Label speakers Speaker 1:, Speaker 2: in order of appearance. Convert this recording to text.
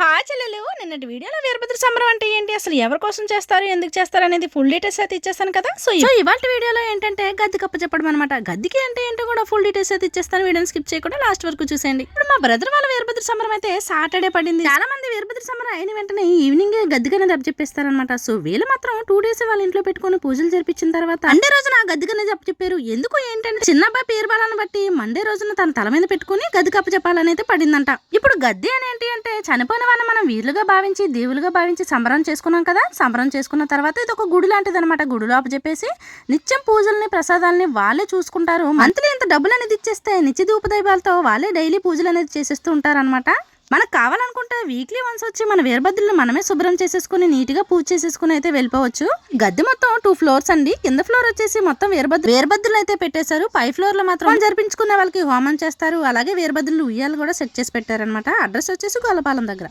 Speaker 1: హా చెల్లెలు నిన్నటి వీడియోలో వీరభద్ర సంబరం అంటే ఏంటి? అసలు ఎవరి కోసం చేస్తారు? ఎందుకు చేస్తారు? అనేది ఫుల్ డీటెయిల్స్ అయితే ఇచ్చేస్తాను కదా. సో ఇవాళ వీడియోలో ఏంటంటే గద్దె కప్ప చెప్పడం అనమాట గద్దెకి అంటే ఏంటో కూడా ఫుల్ డీటెయిల్స్ అయితే ఇచ్చేస్తాను. వీడియోని స్కిప్ చేయకుండా లాస్ట్ వరకు చూసేయండి. ఇప్పుడు మా బ్రదర్ వాళ్ళ వీరభద్ర సంబరం అయితే సాటర్డే పడింది. చాలా అయితే వీరభద్ర సమర అయిన వెంటనే ఈవినింగ్ గద్దెకనే దెబ్బ చెప్పేస్తారనమాట సో వీళ్ళు మాత్రం టూ డేస్ వాళ్ళ ఇంట్లో పెట్టుకొని పూజలు జరిపించిన తర్వాత మండే రోజున ఆ గద్దెకనే దెబ్బ చెప్పారు. ఎందుకు ఏంటంటే చిన్న అబ్బాయి పేరు బలాన్ని బట్టి మండే రోజున తన తల మీద పెట్టుకుని గద్దె కప్ప చెప్పాలని అయితే పడిందంట. ఇప్పుడు గద్దె అని ఏంటి అంటే చనిపోయిన వాళ్ళని మనం వీరులుగా భావించి దేవులుగా భావించి సంబరం చేసుకున్నాం కదా? సంబరం చేసుకున్న తర్వాత ఇది ఒక గుడి లాంటిది అనమాట గుడిలో చెప్పేసి నిత్యం పూజల్ని ప్రసాదాలని వాళ్ళే చూసుకుంటారు. మంత్లీ ఇంత డబ్బులు అనేది ఇచ్చేస్తే నిత్య దూపదైవాలతో వాళ్ళే డైలీ పూజలు అనేది చేసేస్తూ ఉంటారనమాట మనకు కావాలనుకుంటే వీక్లీ వన్స్ వచ్చి మన వీరభద్రులను మనమే శుభ్రం చేసేసుకుని నీట్గా పూజ చేసేసుకుని అయితే వెళ్ళిపోవచ్చు. గద్దె మొత్తం టూ ఫ్లోర్స్ అండి. కింద ఫ్లోర్ వచ్చేసి మొత్తం వీరభద్ర వీరభద్రులు అయితే పెట్టేశారు. పై ఫ్లోర్లో మాత్రం జరిపించుకునే వాళ్ళకి హోమం చేస్తారు. అలాగే వీరభద్రులు ఉయ్యాలు కూడా సెట్ చేసి పెట్టారనమాట అడ్రస్ వచ్చేసి గోలపాలెం దగ్గర.